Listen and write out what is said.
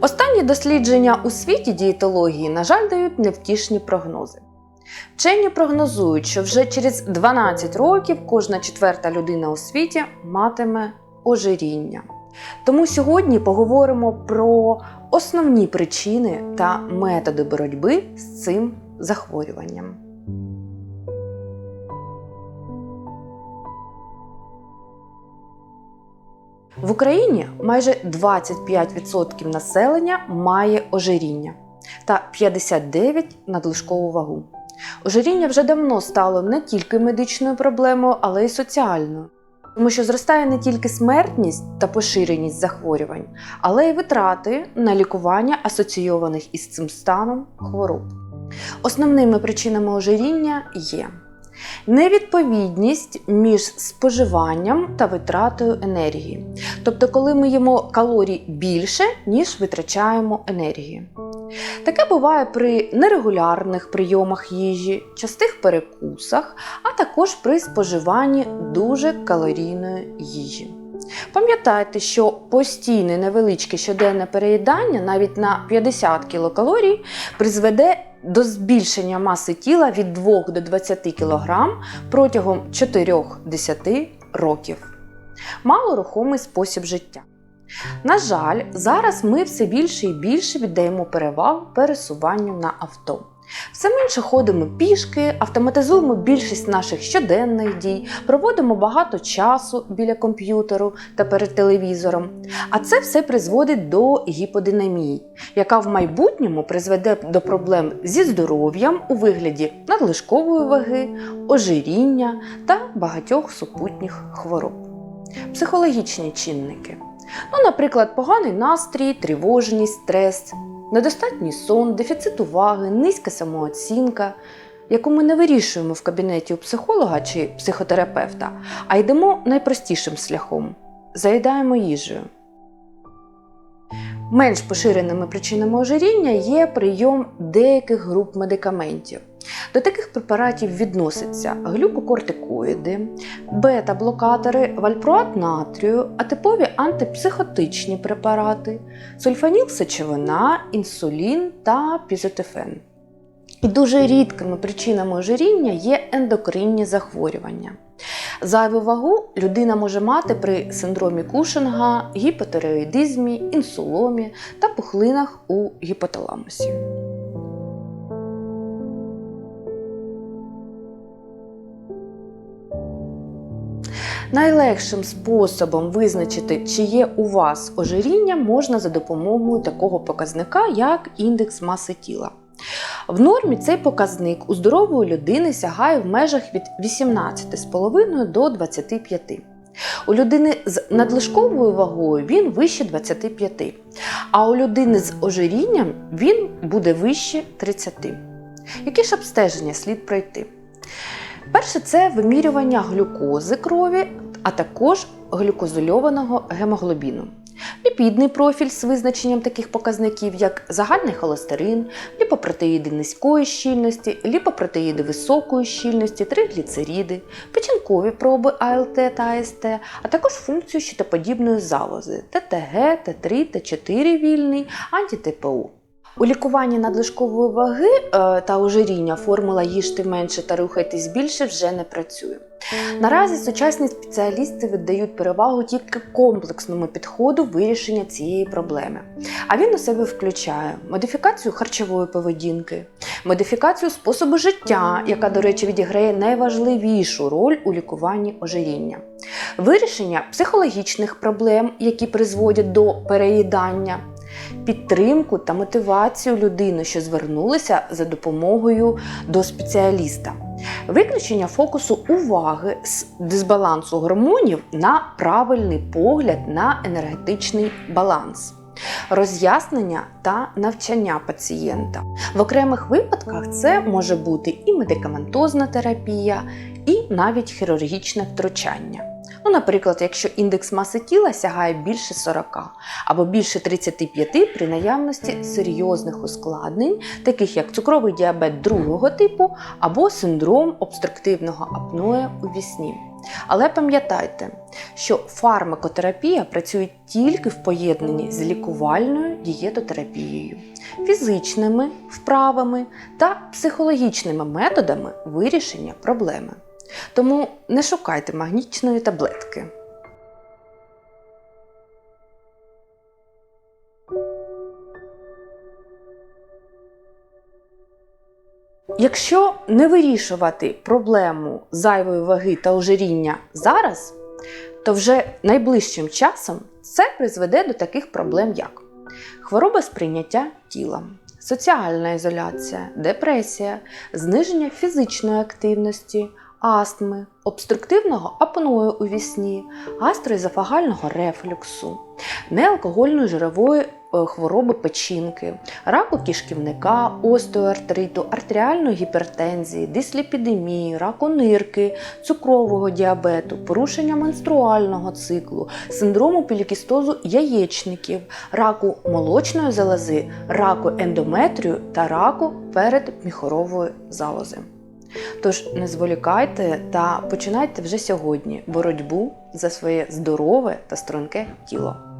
Останні дослідження у світі дієтології, на жаль, дають невтішні прогнози. Вчені прогнозують, що вже через 12 років кожна четверта людина у світі матиме ожиріння. Тому сьогодні поговоримо про основні причини та методи боротьби з цим захворюванням. В Україні майже 25% населення має ожиріння та 59% надлишкову вагу. Ожиріння вже давно стало не тільки медичною проблемою, але й соціальною. Тому що зростає не тільки смертність та поширеність захворювань, але й витрати на лікування асоційованих із цим станом хвороб. Основними причинами ожиріння є невідповідність між споживанням та витратою енергії. Тобто, коли ми їмо калорій більше, ніж витрачаємо енергії. Таке буває при нерегулярних прийомах їжі, частих перекусах, а також при споживанні дуже калорійної їжі. Пам'ятайте, що постійне невеличке щоденне переїдання навіть на 50 кілокалорій призведе до збільшення маси тіла від 2 до 20 кг протягом 4-10 років. Малорухомий спосіб життя. На жаль, зараз ми все більше і більше віддаємо перевагу пересуванню на авто. Все менше ходимо пішки, автоматизуємо більшість наших щоденних дій, проводимо багато часу біля комп'ютеру та перед телевізором. А це все призводить до гіподинамії, яка в майбутньому призведе до проблем зі здоров'ям у вигляді надлишкової ваги, ожиріння та багатьох супутніх хвороб. Психологічні чинники. Ну, наприклад, поганий настрій, тривожність, стрес, недостатній сон, дефіцит уваги, низька самооцінка, яку ми не вирішуємо в кабінеті у психолога чи психотерапевта, а йдемо найпростішим шляхом заїдаємо їжею. Менш поширеними причинами ожиріння є прийом деяких груп медикаментів. До таких препаратів відносяться глюкокортикоїди, бета-блокатори, вальпроат натрію, атипові антипсихотичні препарати, сульфанілсечовина, інсулін та пізотифен. І дуже рідкими причинами ожиріння є ендокринні захворювання. Зайву вагу людина може мати при синдромі Кушинга, гіпотереоїдизмі, інсуломі та пухлинах у гіпоталамусі. Найлегшим способом визначити, чи є у вас ожиріння, можна за допомогою такого показника, як індекс маси тіла. В нормі цей показник у здорової людини сягає в межах від 18,5 до 25. У людини з надлишковою вагою він вище 25, а у людини з ожирінням він буде вище 30. Які ж обстеження слід пройти? Перше це вимірювання глюкози крові, а також глюкозольованого гемоглобіну. Ліпідний профіль з визначенням таких показників, як загальний холестерин, ліпопротеїди низької щільності, ліпопротеїди високої щільності, тригліцериди, печінкові проби АЛТ та АСТ, а також функцію щитоподібної залози ТТГ, Т3, Т4 вільний, анті-ТПУ. У лікуванні надлишкової ваги е, та ожиріння формула їжте менше та рухайтесь більше вже не працює. Наразі сучасні спеціалісти віддають перевагу тільки комплексному підходу вирішення цієї проблеми. А він у себе включає модифікацію харчової поведінки, модифікацію способу життя, яка, до речі, відіграє найважливішу роль у лікуванні ожиріння, вирішення психологічних проблем, які призводять до переїдання підтримку та мотивацію людини, що звернулися за допомогою до спеціаліста, виключення фокусу уваги з дисбалансу гормонів на правильний погляд на енергетичний баланс. Роз'яснення та навчання пацієнта. В окремих випадках це може бути і медикаментозна терапія, і навіть хірургічне втручання. Ну, наприклад, якщо індекс маси тіла сягає більше 40 або більше 35 при наявності серйозних ускладнень, таких як цукровий діабет другого типу або синдром обструктивного апноя у вісні. Але пам'ятайте, що фармакотерапія працює тільки в поєднанні з лікувальною дієтотерапією, фізичними вправами та психологічними методами вирішення проблеми. Тому не шукайте магнічної таблетки. Якщо не вирішувати проблему зайвої ваги та ожиріння зараз, то вже найближчим часом це призведе до таких проблем, як хвороба сприйняття тіла, соціальна ізоляція, депресія, зниження фізичної активності, астми, обструктивного апною у вісні, гастроезофагального рефлюксу, неалкогольної жирової е, хвороби печінки, раку кишківника, остеоартриту, артеріальної гіпертензії, дисліпідемії, раку нирки, цукрового діабету, порушення менструального циклу, синдрому полікістозу яєчників, раку молочної залози, раку ендометрію та раку передміхорової залози. Тож не зволікайте та починайте вже сьогодні боротьбу за своє здорове та струнке тіло.